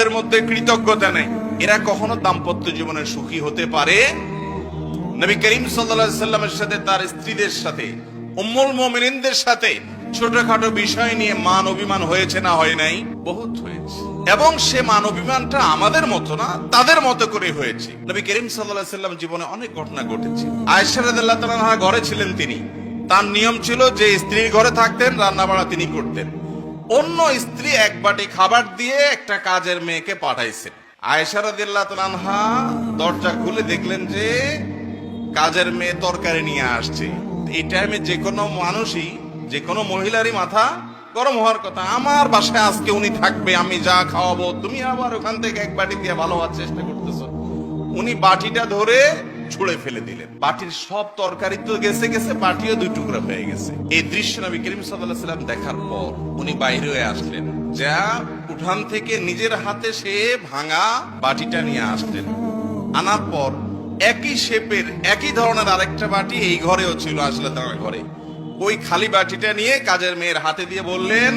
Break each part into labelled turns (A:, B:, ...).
A: তাদের মধ্যে কৃতজ্ঞতা নেই। এরা কখনো দাম্পত্য জীবনে সুখী হতে পারে। নবী করিম সাল্লা সাল্লামের সাথে তার স্ত্রীদের সাথে উম্মুল মোমিনিনদের সাথে ছোটখাটো বিষয় নিয়ে মান অভিমান হয়েছে না হয় নাই? বহুত হয়েছে। এবং সে মান অভিমানটা আমাদের মতো না তাদের মতো করে হয়েছে। নবী করিম সাল্লাহ সাল্লাম জীবনে অনেক ঘটনা ঘটেছে। আয়েশা রাদিয়াল্লাহু তাআলা ঘরে ছিলেন তিনি। তার নিয়ম ছিল যে স্ত্রীর ঘরে থাকতেন রান্না বাড়া তিনি করতেন। অন্য স্ত্রী এক বাটি খাবার দিয়ে একটা কাজের মেয়েকে পাঠাইছেন। আয়েশা রাদিয়াল্লাহু তাআলা দরজা খুলে দেখলেন যে কাজের মেয়ে তরকারি নিয়ে আসছে। এই টাইমে যে কোনো মানুষই, যে কোনো মহিলারই মাথা গরম হওয়ার কথা। আমার বাসায় আজকে উনি থাকবে, আমি যা খাওয়াবো, তুমি আবার ওখান থেকে এক বাটি দিয়ে ভালো হওয়ার চেষ্টা করতেছো। উনি বাটিটা ধরে ছুঁড়ে ফেলে দিলেন। বাটির সব তরকারি তো গেছে গেছে, বাটিও দুই টুকরা হয়ে গেছে। এই দৃশ্য নবী করিম সাল্লাহ সাল্লাম দেখার পর উনি বাইরে হয়ে আসলেন। যা উঠান থেকে নিজের হাতে সে ভাঙা বাটিটা নিয়ে আসলেন। আনার পর একই শেপের একই ধরনের আরেকটা বাটি এই ঘরেও ছিল, আসলে তার ঘরে। ওই খালি বাটিটা নিয়ে কাজের মেয়ের হাতে দিয়ে বললেন,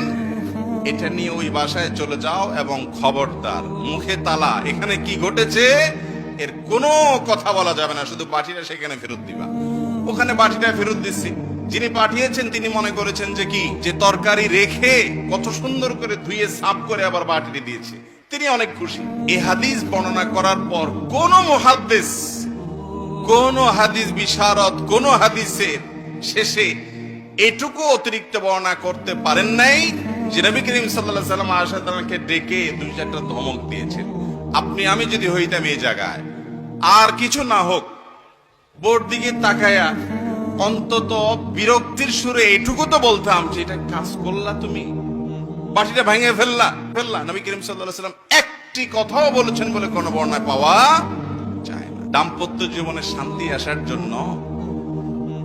A: এটা নিয়ে ওই বাসায় চলে যাও এবং খবরদার, মুখে তালা, এখানে কি ঘটেছে? এর কোনো কথা বলা যাবে না, শুধু বাটিটা সেখানে ফেরত দিবা। ওখানে বাটিটা ফেরত দিচ্ছি। যিনি পাঠিয়েছেন, তিনি মনে করেছেন যে কি? যে তরকারি রেখে কত সুন্দর করে ধুয়ে সাফ করে আবার বাটিতে দিয়েছে। তিনি অনেক খুশি। এই হাদিস বর্ণনা করার পর কোন মুহাদ্দিস, কোন হাদিস বিশারদ, কোন হাদিসের শেষে এটুকু অতিরিক্ত বর্ণনা করতে পারেন নাই যে নবী করিম আলাইহি সাল্লাম তাআলাকে ডেকে দুই চারটা ধমক দিয়েছেন। আপনি, আমি যদি হইতাম এই জায়গায়, আর কিছু না হোক, বোর দিকে তাকায়া অন্তত বিরক্তির সুরে এটুকু তো বলতাম যে এটা কাজ করলা তুমি। বাটিটা ভেঙে ফেললা ফেললা। নবী করিম আলাইহি সাল্লাম একটি কথাও বলেছেন বলে কোনো বর্ণায় পাওয়া যায় না। দাম্পত্য জীবনে শান্তি আসার জন্য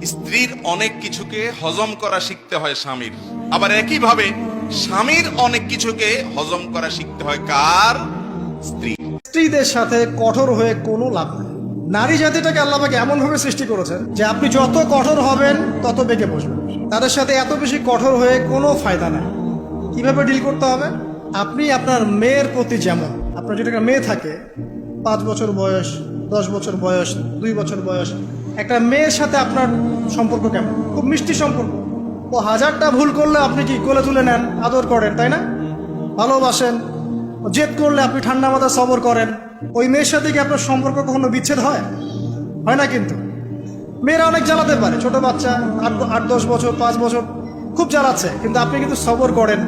A: স্ত্রীর অনেক কিছুকে হজম করা শিখতে হয় স্বামীর। আবার একই ভাবে স্বামীর অনেক কিছুকে হজম করা শিখতে হয় কার? স্ত্রী।
B: স্ত্রীদের সাথে কঠোর হয়ে কোনো লাভ নেই। নারী জাতিটাকে আল্লাহকে এমনভাবে সৃষ্টি করেছেন যে আপনি যত কঠোর হবেন, তত বেঁকে বসবেন। তাদের সাথে এত বেশি কঠোর হয়ে কোনো ফায়দা নেই। কীভাবে ডিল করতে হবে? আপনি আপনার মেয়ের প্রতি যেমন, আপনার একটা মেয়ে থাকে, পাঁচ বছর বয়স, দশ বছর বয়স, দুই বছর বয়স, একটা মেয়ের সাথে আপনার সম্পর্ক কেমন? খুব মিষ্টি সম্পর্ক। ও হাজারটা ভুল করলে আপনি কি কোলে তুলে নেন, আদর করেন, তাই না? ভালোবাসেন জেদ করলে আপনি ঠান্ডা মাথা সবর করেন। ওই মেয়ের সাথে কি আপনার সম্পর্ক কখনো বিচ্ছেদ হয়? হয় না কিন্তু। মেয়েরা অনেক জ্বালাতে পারে। ছোট বাচ্চা, আট আট, দশ বছর, পাঁচ বছর, খুব জ্বালাচ্ছে। কিন্তু আপনি কিন্তু সবর করেন।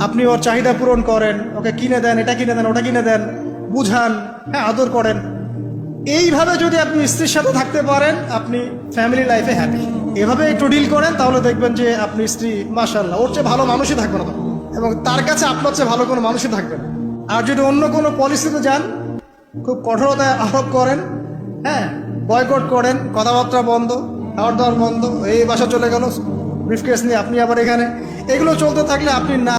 B: আপনি ওর চাহিদা পূরণ করেন। ওকে কিনে দেন, এটা কিনে দেন, ওটা কিনে দেন, বুঝান হ্যাঁ আদর করেন। এইভাবে যদি আপনি স্ত্রীর সাথে থাকতে পারেন, আপনি ফ্যামিলি লাইফে হ্যাপি এভাবে একটু ডিল করেন, তাহলে দেখবেন যে আপনি স্ত্রী মাসাল্লাহ ওর চেয়ে ভালো মানুষই থাকবে না। এবং তার কাছে আপনার চেয়ে ভালো কোনো মানুষই থাকবে না। আর যদি অন্য কোনো পলিসিতে যান, খুব কঠোরতায় আরোপ করেন হ্যাঁ বয়কট করেন, কথাবার্তা বন্ধ খাওয়ার দাওয়ার বন্ধ, এই বাসা চলে গেল, ব্রিফকেস নিয়ে আপনি আবার এখানে। এগুলো চলতে থাকলে আপনি না